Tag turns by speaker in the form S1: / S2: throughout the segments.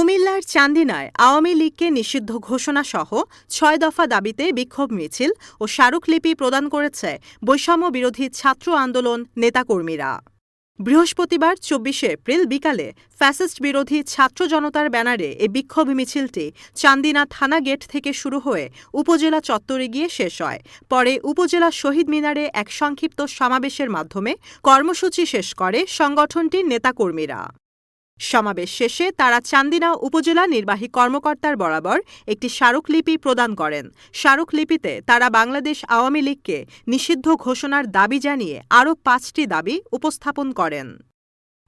S1: কুমিল্লার চান্দিনায় আওয়ামী লীগকে নিষিদ্ধ ঘোষণা সহ ছয় দফা দাবিতে বিক্ষোভ মিছিল ও স্মারকলিপি প্রদান করেছে বৈষম্য বিরোধী ছাত্র আন্দোলন নেতাকর্মীরা। বৃহস্পতিবার চব্বিশে এপ্রিল বিকালে ফ্যাসিস্ট বিরোধী ছাত্র জনতার ব্যানারে এ বিক্ষোভ মিছিলটি চান্দিনা থানা গেট থেকে শুরু হয়ে উপজেলা চত্বরে গিয়ে শেষ হয়। পরে উপজেলা শহীদ মিনারে এক সংক্ষিপ্ত সমাবেশের মাধ্যমে কর্মসূচি শেষ করে সংগঠনটির নেতাকর্মীরা। সমাবেশ শেষে তারা চান্দিনা উপজেলা নির্বাহী কর্মকর্তার বরাবর একটি স্মারকলিপি প্রদান করেন। স্মারকলিপিতে তারা বাংলাদেশ আওয়ামী লীগকে নিষিদ্ধ ঘোষণার দাবি জানিয়ে আরও পাঁচটি দাবি উপস্থাপন করেন।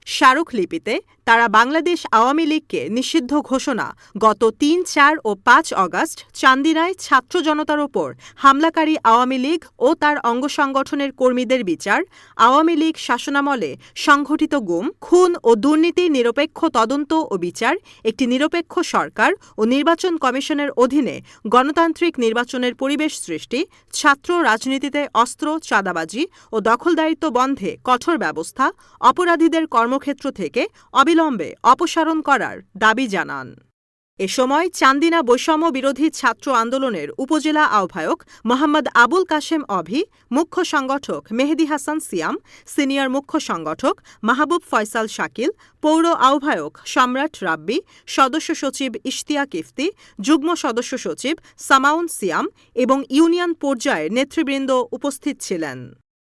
S1: স্মারকলিপিতে তারা বাংলাদেশ আওয়ামী লীগকে নিষিদ্ধ ঘোষণা গত তিন, চার ও পাঁচ অগাস্ট চান্দিনায় ছাত্র জনতার ওপর হামলাকারী আওয়ামী লীগ ও তার অঙ্গ সংগঠনের কর্মীদের বিচার, আওয়ামী লীগ শাসনামলে সংঘটিত গুম, খুন ও দুর্নীতি নিরপেক্ষ তদন্ত ও বিচার, একটি নিরপেক্ষ সরকার ও নির্বাচন কমিশনের অধীনে গণতান্ত্রিক নির্বাচনের পরিবেশ সৃষ্টি, ছাত্র রাজনীতিতে অস্ত্র, চাঁদাবাজি ও দখলদারিত্ব বন্ধে কঠোর ব্যবস্থা, অপরাধীদের কর্মক্ষেত্র থেকে অবিলম্বে অপসারণ করার দাবি জানান। এ সময় চান্দিনা বৈষম্য বিরোধী ছাত্র আন্দোলনের উপজেলা আহ্বায়ক মোহাম্মদ আবুল কাশেম অভি, মুখ্য সংগঠক মেহেদি হাসান সিয়াম, সিনিয়র মুখ্য সংগঠক মাহবুব ফয়সাল শাকিল, পৌর আহ্বায়ক সম্রাট রাব্বি, সদস্য সচিব ইশতিয়াক ইফতি, যুগ্ম সদস্য সচিব সামাউন সিয়াম এবং ইউনিয়ন পর্যায়ের নেতৃবৃন্দ উপস্থিত ছিলেন।